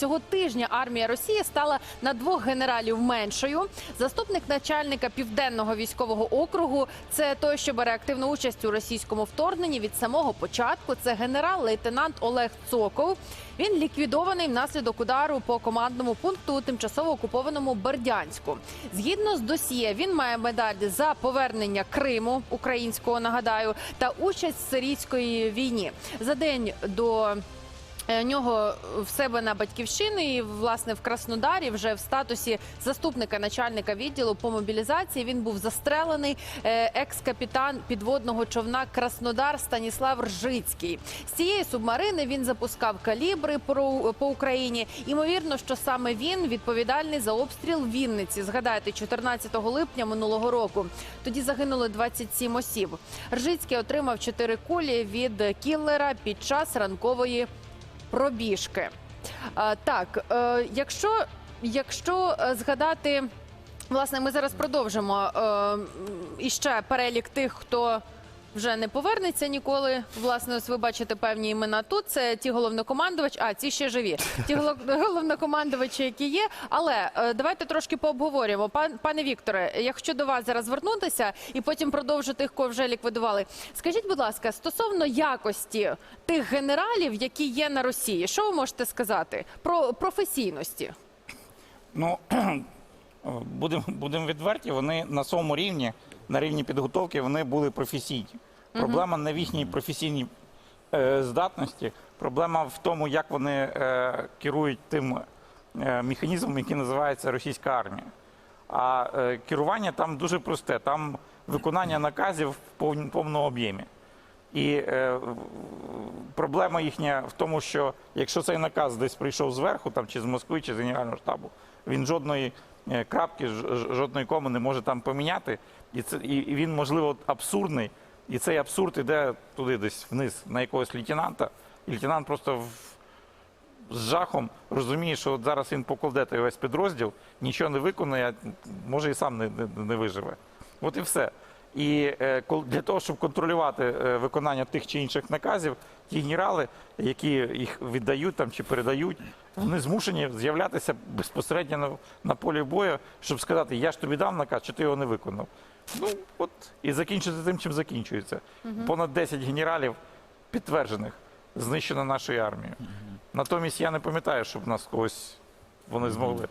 цього тижня армія Росії стала на двох генералів меншою. Заступник начальника південного військового округу це той, що бере активну участь у російському вторгненні від самого початку. Це генерал-лейтенант Олег Цоков. Він ліквідований внаслідок удару по командному пункту тимчасово окупованому Бердянську. Згідно з досьє, він має медаль за повернення Криму українського, нагадаю, та участь в сирійської війні. За день до нього в себе на батьківщині, і, власне, в Краснодарі, вже в статусі заступника начальника відділу по мобілізації. Він був застрелений е, екс-капітан підводного човна Краснодар Станіслав Ржицький. З цієї субмарини він запускав калібри по, Україні. Ймовірно, що саме він відповідальний за обстріл Вінниці. Згадайте, 14 липня минулого року. Тоді загинули 27 осіб. Ржицький отримав 4 кулі від кіллера під час ранкової пробіжки. Так, е, якщо, якщо е, згадати, власне, ми зараз продовжимо е, іще перелік тих, хто. Вже не повернеться ніколи. Власне, ось ви бачите певні імена тут. Це ті головнокомандувачі, а ці ще живі. Ті головнокомандувачі, які є. Але е, давайте трошки пообговорюємо. Пан, пане Вікторе, я хочу до вас зараз звернутися і потім продовжити кого вже ліквідували. Скажіть, будь ласка, стосовно якості тих генералів, які є на Росії, що ви можете сказати про професійності? Ну, будемо будем відверті, вони на своєму рівні, на рівні підготовки, вони були професійні. Проблема не в їхній професійній е, здатності, проблема в тому, як вони е, керують тим е, механізмом, який називається російська армія. А е, керування там дуже просте, там виконання наказів в повн- повному об'ємі. І е, проблема їхня в тому, що якщо цей наказ десь прийшов зверху, там чи з Москви, чи з Генерального штабу, він жодної крапки, жодної коми не може там поміняти. І це і він, можливо, абсурдний. І цей абсурд іде туди, десь вниз, на якогось лейтенанта. І лейтенант просто в, з жахом розуміє, що от зараз він покладе той весь підрозділ, нічого не виконає, може і сам не, не, не виживе. От і все. І е, для того, щоб контролювати е, виконання тих чи інших наказів, ті генерали, які їх віддають там чи передають, вони змушені з'являтися безпосередньо на, на полі бою, щоб сказати, я ж тобі дав наказ, чи ти його не виконав. Ну от і закінчити тим, чим закінчується. Понад 10 генералів підтверджених знищено нашою армією. Натомість я не пам'ятаю, щоб нас когось вони змогли.